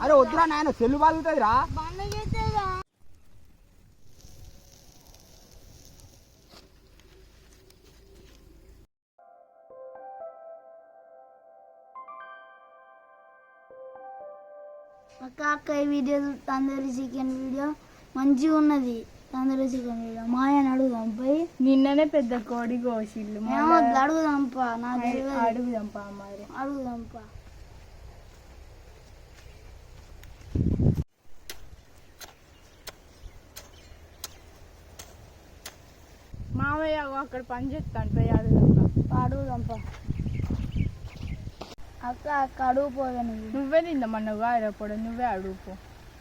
అరే వద్దురా నాయన సెల్లు బాగుతుంది రా అక్క అక్క ఈ వీడియో తందూరి చికెన్ వీడియో. మంచిగా ఉన్నది తందూరి చికెన్ వీడియో. మాయని అడుగుదాం పోయి. నిన్ననే పెద్ద కోడి కోసిల్లు అడుగుదాంపా తెలియదు. అడుగుదాంపా మరి. అడుగుదాంపా. మామయ్య అక్కడ పని చేస్తాను పోయి అడుగుదాంపా అక్క అక్క అడుగుపోగా నువ్వు. నువ్వే తిందామన్నావుగా రేపడు నువ్వే అడుగుపో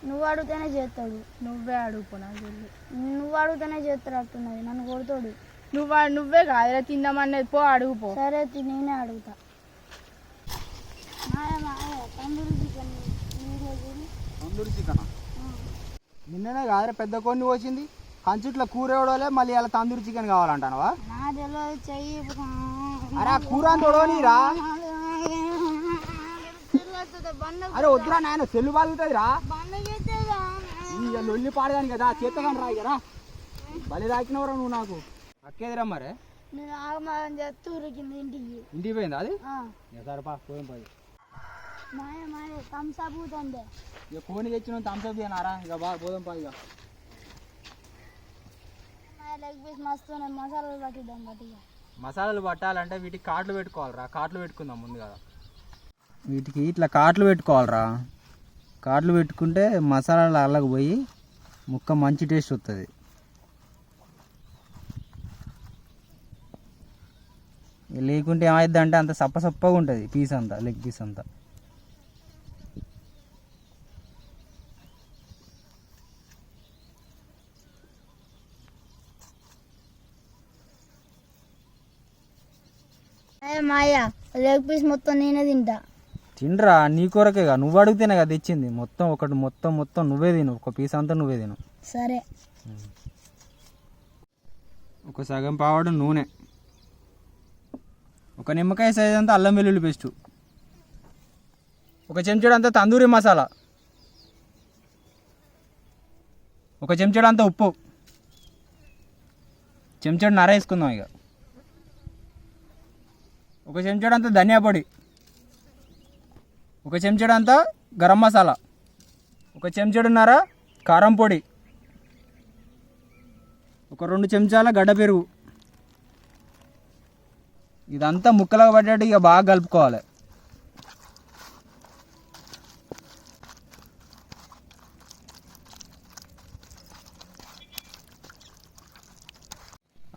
నువ్వు అడిగితేనే చేస్తాడు. నువ్వే అడుగుపో నాకు నువ్వు అడిగితేనే చేస్తారట్టున్నది నన్ను కొడతాడు. నువ్వు నువ్వే కాదురా తిందామన్నది పో అడుగుపో సరే నేనే అడుగుతా. తందూరి చికెన్ నిన్ననే కాదురా పెద్ద కొన్ని వచ్చింది కంచుట్ల కూర ఎవడోలే మళ్ళీ అలా తందూరి చికెన్ కావాలంటానవా? అరే ఆ కూర అంత ఒడవనీరా అరే వద్దురా నాయన సెల్లు బాగుతుంది రా లొల్లి పాడదాని కదా చేతగాని రా ఇక రా బలి రాకినవరా నువ్వు నాకు. అక్కేదిరా మరే? ఇంటికి. పోయిందా అది? ఆ, ఇక సరే పా పోయి కోని తెచ్చిన థమ్స్అప్ చేయనారా? ఇక బా పోదాం పా ఇక లెగ్ పీస్ మస్తు ఉన్నాయి మసాలాలు పట్టిద్దాం గట్టిగా. మసాలాలు పట్టాలంటే వీటికి కాట్లు పెట్టుకోవాలిరా. కాట్లు పెట్టుకుందాం ముందు కదా. వీటికి ఇట్లా కాట్లు పెట్టుకోవాలిరా. కాట్లు పెట్టుకుంటే మసాలాలు అల్లకి పోయి ముక్క మంచి టేస్ట్ వస్తుంది లేకుంటే ఏమైంది అంటే అంత సప్ప సప్పగా ఉంటుంది పీస్ అంతా లెగ్ పీస్ అంతా. మాయ? లెగ్ పీస్ మొత్తం నేనే తింటా. తినరా నీ కొరకేగా. నువ్వు అడిగితేనే కదా తెచ్చింది. మొత్తం ఒకటి మొత్తం మొత్తం నువ్వే తిను. ఒక పీస్ అంతా నువ్వే తిను. సరే. ఒక సగం పావడం నూనె. ఒక నిమ్మకాయ సైజ్ అంతా అల్లం వెల్లుల్లి పేస్టు ఒక చెంచాడు అంతా తందూరి మసాలా. ఒక చెంచాడు అంతా ఉప్పు. చెంచాడు నర వేసుకుందాం ఇక. ఒక చెంచాడు అంతా ధనియా పొడి. ఒక చెంచాడు అంతా గరం మసాలా. ఒక చెంచాడున్నర కారం పొడి. ఒక రెండు చెంచాల గడ్డ పెరుగు. ఇదంతా ముక్కలకు పడ్డట్టు ఇక బాగా కలుపుకోవాలి.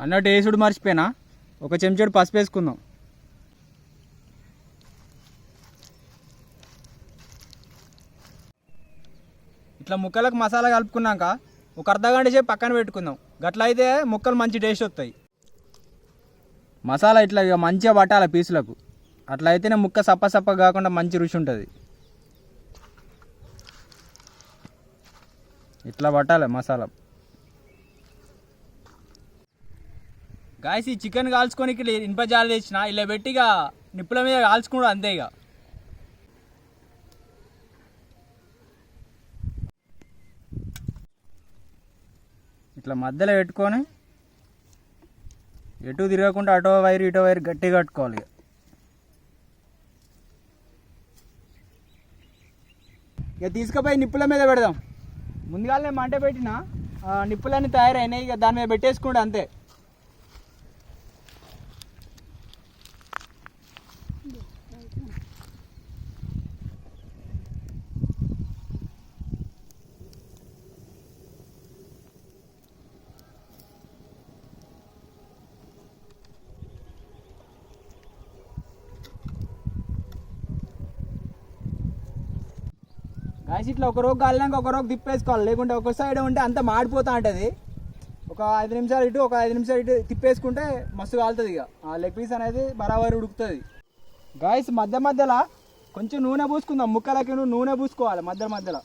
అన్నట్టు వేసుడు మర్చిపోయినా. ఒక చెంచాడు పసుపు వేసుకుందాం. ఇట్లా ముక్కలకు మసాలా కలుపుకున్నాక ఒక అర్ధ గంట సేపు పక్కన పెట్టుకుందాం. గట్ల అయితే ముక్కలు మంచి టేస్ట్ వస్తాయి. మసాలా ఇట్లా ఇక మంచిగా పట్టాలి పీసులకు. అట్లా అయితేనే ముక్క సప్ప సప్ప కాకుండా మంచి రుచి ఉంటుంది. ఇట్లా పట్టాలి మసాలా. గాయస్ ఈ చికెన్ కాల్చుకొని ఇట్లా ఇనుప జాలి తెచ్చిన ఇలా పెట్టి ఇక నిప్పుల మీద కాల్చుకోవడం అంతే ఇక. ఇట్లా మధ్యలో పెట్టుకొని ఎటు తిరగకుండా అటో వైర్ ఇటో వైర్ గట్టిగా కట్టుకోవాలి ఇక. ఇక తీసుకుపోయి నిప్పుల మీద పెడదాం ముందుగానే మంట పెట్టిన నిప్పులన్నీ తయారైనాయి ఇక దాని మీద పెట్టేసుకుంటే అంతే గాయస్ ఇట్లా ఒక రోగ్ కాలినాక ఒక రోగ్ తిప్పేసుకోవాలి. లేకుంటే ఒక సైడ్ ఉంటే అంత మాడిపోతూ ఉంటుంది. ఒక ఐదు నిమిషాలు ఇటు ఒక ఐదు నిమిషాలు ఇటు తిప్పేసుకుంటే మస్తు కాలుతుంది ఇక. ఆ లెగ్ పీస్ అనేది బరాబరి ఉడుకుతుంది. గాయస్ మధ్య మధ్యలో కొంచెం నూనె పూసుకుందాం. ముక్కలకి నూనె పూసుకోవాలి మధ్య మధ్యలో.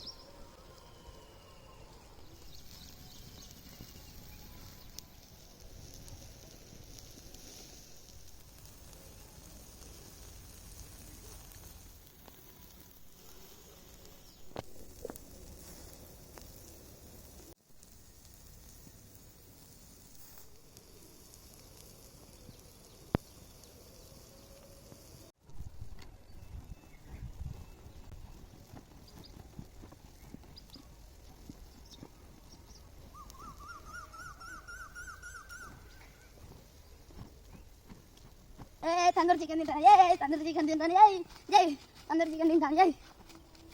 తందూరి చికెన్ తింటాను ఏ తందూరి చికెన్ తింటాను ఏ జై తందూరి చికెన్ తింటాను ఏ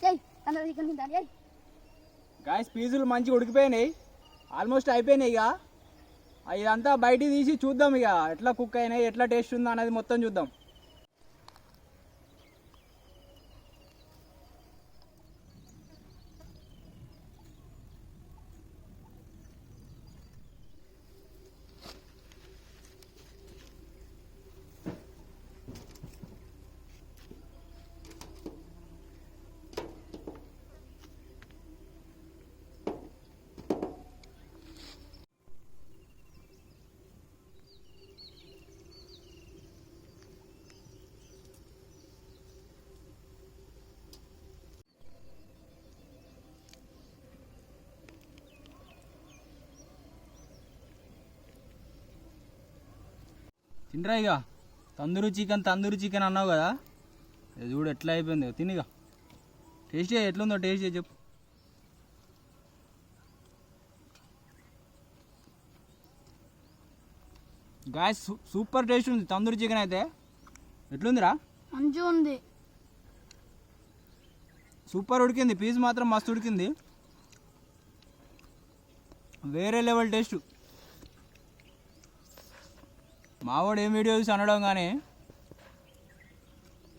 జై తందూరి చికెన్ తింటాను ఏ గాయస్ పీజులు మంచిగా ఉడికిపోయినాయి. ఆల్మోస్ట్ అయిపోయినాయి ఇక. ఇదంతా బయటికి తీసి చూద్దాం ఇక. ఎట్లా కుక్ అయినాయి ఎట్లా టేస్ట్ ఉందా అనేది మొత్తం చూద్దాం. తినరా ఇక తందూరి చికెన్ తందూరి చికెన్ అన్నావు కదా? చూడు ఎట్లా అయిపోయింది. తినిగా టేస్ట్ చేయి, ఎట్లుందో టేస్ట్ చేయి చెప్పు. గాయ సూపర్ టేస్ట్ ఉంది తందూరి చికెన్ అయితే. ఎట్లుందిరా? మంచిగా ఉంది. సూపర్ ఉడికింది పీస్ మాత్రం మస్తు ఉడికింది. వేరే లెవెల్ టేస్ట్. మావాడు ఏం వీడియో చూసి అనడం కానీ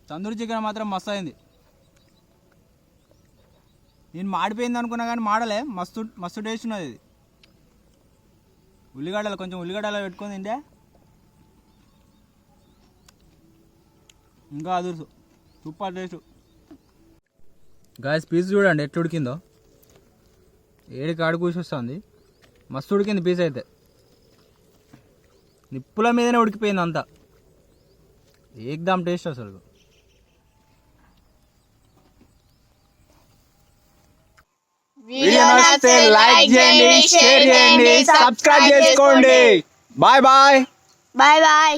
తందూరి చికెన్ మాత్రం మస్తు అయింది. నేను మాడిపోయింది అనుకున్నా కానీ మాడలే. మస్తు మస్తు టేస్ట్ ఉన్నది ఇది. ఉల్లిగడ్డలు కొంచెం ఉల్లిగడ్డలు పెట్టుకొని తింటే ఇంకా అదుర్సు. Super taste. గాయస్ పీస్ చూడండి ఎట్లా ఉడికిందో. ఏడి కాడు కూసి వస్తుంది మస్తు ఉడికింది పీస్ అయితే. నిప్పుల మీదనే ఉడికిపోయింది అంతా. ఏకదాం టేస్ట్ అసలు. వీడియో నచ్చితే లైక్ చేయండి షేర్ చేయండి సబ్స్క్రైబ్ చేసుకోండి. Bye bye. Bye bye.